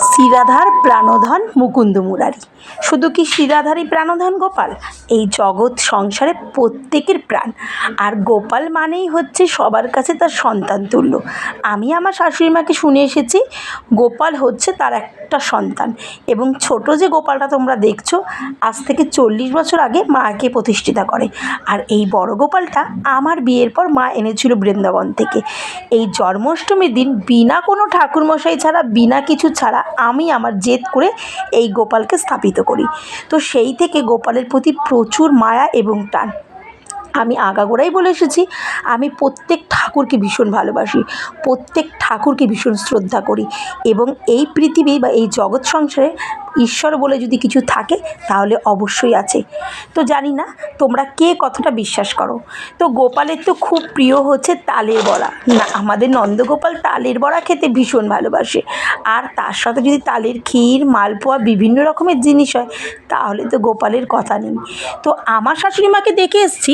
শিরাধার প্রাণধন মুকুন্দ মুরারি শুধু কি শিরাধারই প্রাণধন গোপাল? এই জগৎ সংসারে প্রত্যেকের প্রাণ। আর গোপাল মানেই হচ্ছে সবার কাছে তার সন্তান তুল্য। আমি আমার শাশুড়ি মাকে শুনে এসেছি, গোপাল হচ্ছে তার একটা সন্তান। এবং ছোট যে গোপালটা তোমরা দেখছ, আজ থেকে চল্লিশ বছর আগে মাকে প্রতিষ্ঠিতা করে। আর এই বড় গোপালটা আমার বিয়ের পর মা এনেছিল বৃন্দাবন থেকে। এই জন্মাষ্টমীর দিন বিনা কোনো ঠাকুরমশাই ছাড়া, বিনা কিছু ছাড়া আমি আমার জেদ করে এই গোপালকে স্থাপিত করি। তো সেই থেকে গোপালের প্রতি প্রচুর মায়া এবং টান। আমি আগাগোড়াই বলে এসেছি, আমি প্রত্যেক ঠাকুরকে ভীষণ ভালোবাসি, প্রত্যেক ঠাকুরকে ভীষণ শ্রদ্ধা করি এবং এই পৃথিবী বা এই জগৎ সংসারে ঈশ্বর বলে যদি কিছু থাকে, তাহলে অবশ্যই আছে। তো জানি না, তোমরা কে কতটা বিশ্বাস করো? তো গোপালের তো খুব প্রিয় হচ্ছে তালের বড়া। না, আমাদের নন্দগোপাল তালের বড়া খেতে ভীষণ ভালোবাসে। আর তার সাথে যদি তালের ক্ষীর, মালপোয়া, বিভিন্ন রকমের জিনিস হয়, তাহলে তো গোপালের কথা নেই। তো আমার শাশুড়ি মাকে দেখে এসেছি,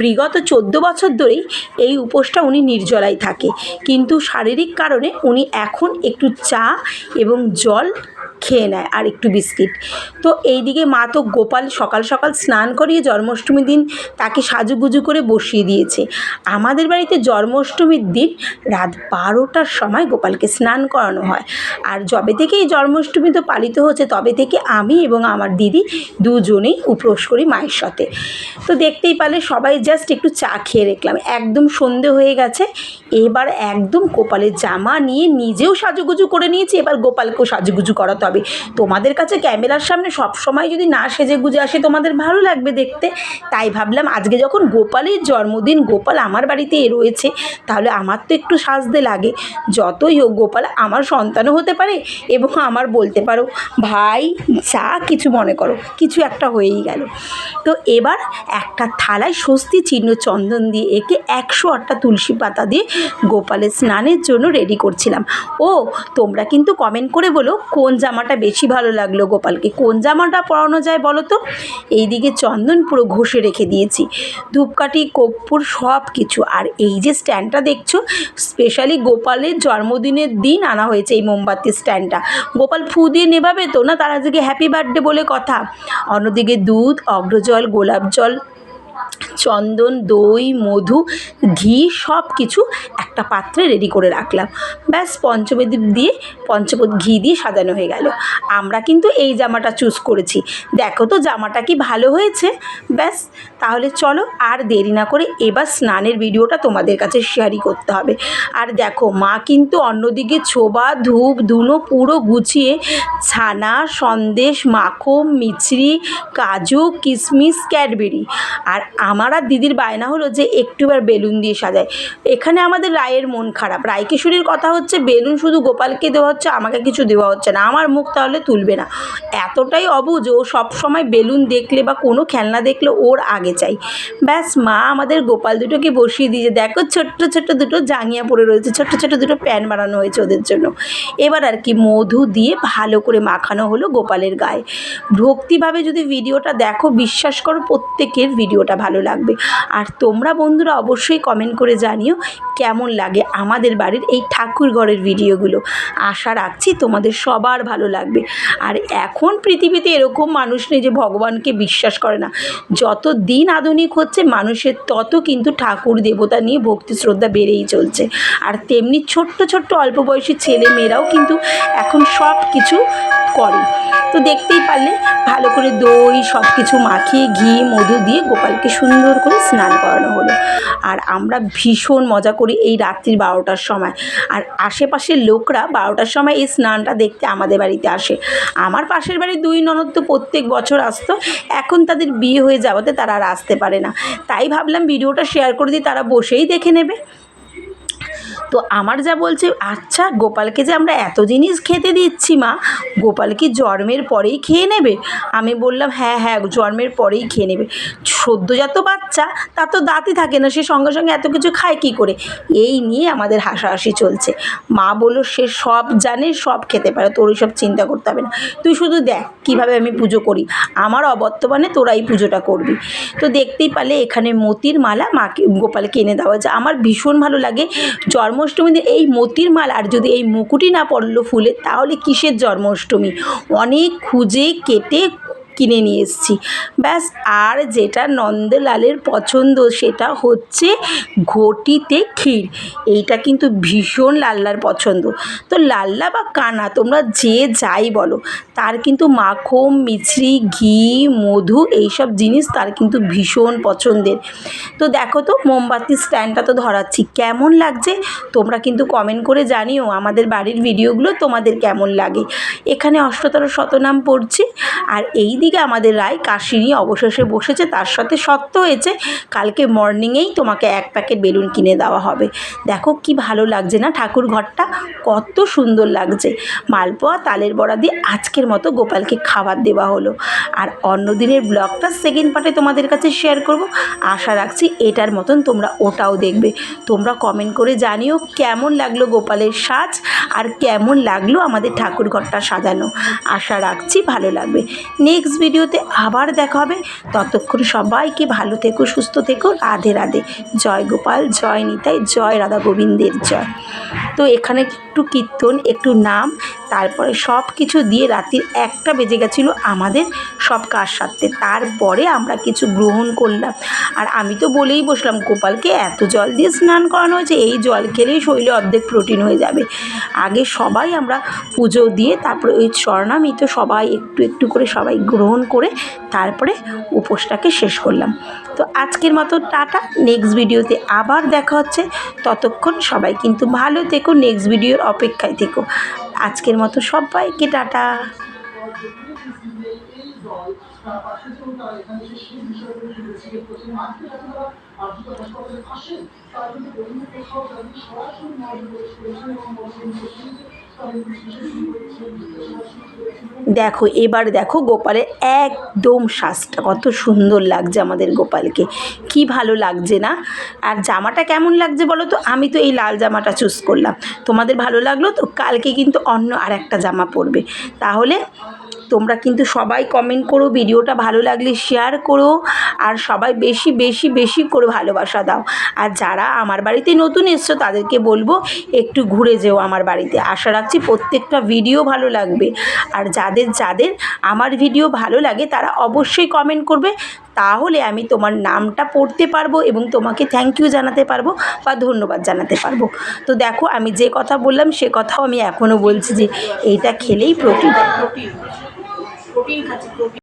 বিগত চোদ্দ বছর ধরেই এই উপোসটা উনি নির্জলায় থাকে। কিন্তু শারীরিক কারণে উনি এখন একটু চা এবং জল খেয়ে নেয় আর একটু বিস্কিট। তো এইদিকে মা তো গোপাল সকাল সকাল স্নান করিয়ে জন্মাষ্টমীর দিন তাকে সাজুগুজু করে বসিয়ে দিয়েছে। আমাদের বাড়িতে জন্মাষ্টমীর দিন রাত বারোটার সময় গোপালকে স্নান করানো হয়। আর যবে থেকে এই জন্মাষ্টমী তো পালিত হচ্ছে, তবে থেকে আমি এবং আমার দিদি দুজনেই উপোস করি মায়ের সাথে। তো দেখতেই পারলে সবাই জাস্ট একটু চা খেয়ে রেখলাম একদম সন্ধে হয়ে গেছে, এবার একদম গোপালের জামা নিয়ে নিজেও সাজুগুজু করে নিয়েছি, এবার গোপালকেও সাজুগুজু করাতে হবে। তোমাদের কাছে ক্যামেরার সামনে সব সময় যদি না সেজে গুজে আসে, তোমাদের ভালো লাগবে দেখতে। তাই ভাবলাম আজকে যখন গোপালের জন্মদিন, গোপাল আমার বাড়িতে রয়েছে, তাহলে আমার তো একটু সাজতে লাগে। যতই হোক গোপাল, আমার সন্তানও হতে পারে এবং আমার বলতে পারো, ভাই, যা কিছু মনে করো। কিছু একটা হয়েই গেল। তো এবার একটা থালায় স্বস্তি চিহ্ন চন্দন দিয়ে এঁকে একশো আটটা তুলসী পাতা দিয়ে গোপালের স্নানের জন্য রেডি করছিলাম। ও, তোমরা কিন্তু কমেন্ট করে বলো, কোন জামাটা বেশি ভালো লাগল গোপালকে। কোন জামাটা পরানো যায় বলো তো? এইদিকে চন্দন পুরো ঘষে রেখে দিয়েছি। ধূপকাঠি, কর্পূর সব কিছু আর এই যে স্ট্যান্ডটা দেখছ স্পেশালি গোপালের জন্মদিনের দিন আনা হয়েছে এই মোমবাতি স্ট্যান্ডটা। গোপাল ফু দিয়ে নেভাবে তো না? তার আজকে হ্যাপি বার্থডে বলে কথা। অন্যদিকে দুধ, অগ্রজল, গোলাপ জল চন্দন, দই, মধু, ঘি সব কিছু একটা পাত্রে রেডি করে রাখলাম। ব্যাস পঞ্চবেদী দিয়ে পঞ্চপদ ঘি দিয়ে সাজানো হয়ে গেল। আমরা কিন্তু এই জামাটা চুজ করেছি। দেখো তো জামাটা কি ভালো হয়েছে? ব্যাস তাহলে চলো আর দেরি না করে এবার স্নানের ভিডিওটা তোমাদের কাছে শেয়ারই করতে হবে। আর দেখো মা কিন্তু অন্যদিকে ছোবা, ধূপ, ধুনো পুরো গুছিয়ে ছানা, সন্দেশ, মাখন, মিছরি, কাজু কিশমিশ ক্যাডবেরি। আর আমার আর দিদির বায়না হলো যে একটু এবার বেলুন দিয়ে সাজায় এখানে আমাদের রায়ের মন খারাপ। রায়কিশোরীর কথা হচ্ছে, বেলুন শুধু গোপালকে দেওয়া হচ্ছে, আমাকে কিছু দেওয়া হচ্ছে না। আমার মুখ তাহলে তুলবে না। এতটাই অবুঝ ও সবসময় বেলুন দেখলে বা কোনো খেলনা দেখলে ওর আগে চাই। ব্যাস, মা আমাদের গোপাল দুটোকে বসিয়ে দিয়েছে। দেখো, ছোট্ট ছোট্ট দুটো জাঙিয়া পড়ে রয়েছে, ছোট্ট ছোট্ট দুটো প্যান বানানো হয়েছে ওদের জন্য। এবার আর কি মধু দিয়ে ভালো করে মাখানো হলো গোপালের গায়ে। ভক্তিভাবে যদি ভিডিওটা দেখো, বিশ্বাস করো, প্রত্যেকের ভিডিওটা ভালো লাগবে। আর তোমরা বন্ধুরা অবশ্যই কমেন্ট করে জানিও কেমন লাগে আমাদের বাড়ির এই ঠাকুরঘরের ভিডিওগুলো। আশা রাখছি তোমাদের সবার ভালো লাগবে। আর এখন পৃথিবীতে এরকম মানুষ নেই যে ভগবানকে বিশ্বাস করে না। যত দিন আধুনিক হচ্ছে মানুষের তত কিন্তু ঠাকুর দেবতা নিয়ে ভক্তি শ্রদ্ধা বেড়েই চলছে। আর তেমনি ছোট্ট ছোট্ট অল্প বয়সী ছেলে মেয়েরাও কিন্তু এখন সব কিছু করে। তো দেখতেই পারলে ভালো করে দই সব কিছু মাখিয়ে ঘি, মধু দিয়ে গোপালকে সুন্দর করে স্নান করানো হলো। আর আমরা ভীষণ মজা করি এই রাত্রির বারোটার সময়। আর আশেপাশের লোকরা বারোটার সময় এই স্নানটা দেখতে আমাদের বাড়িতে আসে। আমার পাশের বাড়ির দুই ননদ তো প্রত্যেক বছর আসতো। এখন তাদের বিয়ে হয়ে যাওয়াতে তারা আর আসতে পারে না। তাই ভাবলাম ভিডিওটা শেয়ার করে দিই, তারা বসেই দেখে নেবে। তো আমার যা বলছে আচ্ছা গোপালকে যে আমরা এত জিনিস খেতে দিচ্ছি মা, গোপাল কি জন্মের পরেই খেয়ে নেবে? আমি বললাম হ্যাঁ হ্যাঁ জন্মের পরেই খেয়ে নেবে। সদ্যজাত বাচ্চা, তার তো দাঁতই থাকে না, সে সঙ্গে সঙ্গে এত কিছু খায় কী করে? এই নিয়ে আমাদের হাসাহাসি চলছে। মা বলল, সে সব জানে, সব খেতে পারে, তোর সব চিন্তা করতে হবে না। তুই শুধু দেখ, কীভাবে আমি পুজো করি। আমার অবর্তমানে তোরাই পুজোটা করবি। তো দেখতেই পারলে এখানে মতির মালা মাকে, গোপালকে এনে দেওয়া যায় আমার ভীষণ ভালো লাগে। জন্ম জন্মাষ্টমীতে এই মতির মাল আর যদি এই মুকুটি না পড়ল ফুলে, তাহলে কিসের জন্মাষ্টমী? অনেক খুঁজে কেটে কিনে নিয়ে এসেছি। ব্যাস, আর যেটা নন্দলালের পছন্দ, সেটা হচ্ছে ঘটিতে ক্ষীর। এইটা কিন্তু ভীষণ লাল্লার পছন্দ। তো লাল্লা বা কানা, তোমরা যে যাই বলো, তার কিন্তু মাখন মিছরি, ঘি, মধু, এইসব জিনিস তার কিন্তু ভীষণ পছন্দের। তো দেখো তো, মোমবাতির স্ট্যান্ডটা তো ধরাচ্ছি। কেমন লাগছে? তোমরা কিন্তু কমেন্ট করে জানিও আমাদের বাড়ির ভিডিওগুলো তোমাদের কেমন লাগে। এখানে অষ্টতর শতনাম পড়ছি। আর এই দিকে আমাদের রায় কাশি নিয়ে অবশেষে বসেছে, তার সাথে সত্য হয়েছে, কালকে মর্নিংয়েই তোমাকে এক প্যাকেট বেলুন কিনে দেওয়া হবে। দেখো কি ভালো লাগছে না ঠাকুর ঘরটা? কত সুন্দর লাগছে। মালপোয়া, তালের বড়া দিয়ে আজকের মতো গোপালকে খাবার দেওয়া হলো। আর অন্য দিনের ব্লগটা সেকেন্ড পার্টে তোমাদের কাছে শেয়ার করব। আশা রাখছি এটার মতন তোমরা ওটাও দেখবে। তোমরা কমেন্ট করে জানিও কেমন লাগল গোপালের সাজ আর কেমন লাগল আমাদের ঠাকুর ঘরটা সাজানো। আশা রাখছি ভালো লাগবে। নেক্সট ভিডিওতে আবার দেখা হবে। ততক্ষণ সবাইকে ভালো থেকো, সুস্থ থেকো। রাধে রাধে। জয় গোপাল, জয় নিতাই, জয় রাধা গোবিন্দের জয়। তো এখানে একটু কীর্তন, একটু নাম, তারপরে সব কিছু দিয়ে রাত্রির একটা বেজে গেছিল আমাদের সব কাজ সারতে। তারপরে আমরা কিছু গ্রহণ করলাম। আর আমি তো বলেই বসলাম, গোপালকে এত জল দিয়ে স্নান করানো হয়েছে, এই জল খেলেই শরীরে অর্ধেক প্রোটিন হয়ে যাবে। আগে সবাই আমরা পুজো দিয়ে তারপরে ওই চরণামৃত সবাই একটু একটু করে সবাই গ্রহণ করে তারপরে উপোসটাকে শেষ করলাম। তো আজকের মতো টাটা, নেক্সট ভিডিওতে আবার দেখা হচ্ছে। ততক্ষণ সবাই কিন্তু ভালো থেকো। নেক্সট ভিডিওর অপেক্ষায় থেকো। আজকের মতো সবাইকে টাটা। দেখো, এবার দেখো গোপালের একদম শ্বাসটা কত সুন্দর লাগছে আমাদের গোপালকে। কি ভালো লাগছে না? আর জামাটা কেমন লাগছে বলো তো? আমি তো এই লাল জামাটা চুজ করলাম। তোমাদের ভালো লাগল তো? কালকে কিন্তু অন্য আর একটা জামা পরবে। তাহলে তোমরা কিন্তু সবাই কমেন্ট করো, ভিডিওটা ভালো লাগলে শেয়ার করো, আর সবাই বেশি বেশি বেশি করে ভালোবাসা দাও। আর যারা আমার বাড়িতে নতুন এসছো, তাদেরকে বলব, একটু ঘুরে যেও আমার বাড়িতে। আশা রাখছি প্রত্যেকটা ভিডিও ভালো লাগবে। আর যাদের যাদের আমার ভিডিও ভালো লাগে, তারা অবশ্যই কমেন্ট করবে। তাহলে আমি তোমার নামটা পড়তে পারব এবং তোমাকে থ্যাংক ইউ জানাতে পারব বা ধন্যবাদ জানাতে পারব। তো দেখো, আমি যে কথা বললাম, সে কথাও আমি এখনও বলছি যে, এইটা খেলেই প্রোটিন প্রোটিন খাচ্ছি প্রোটিন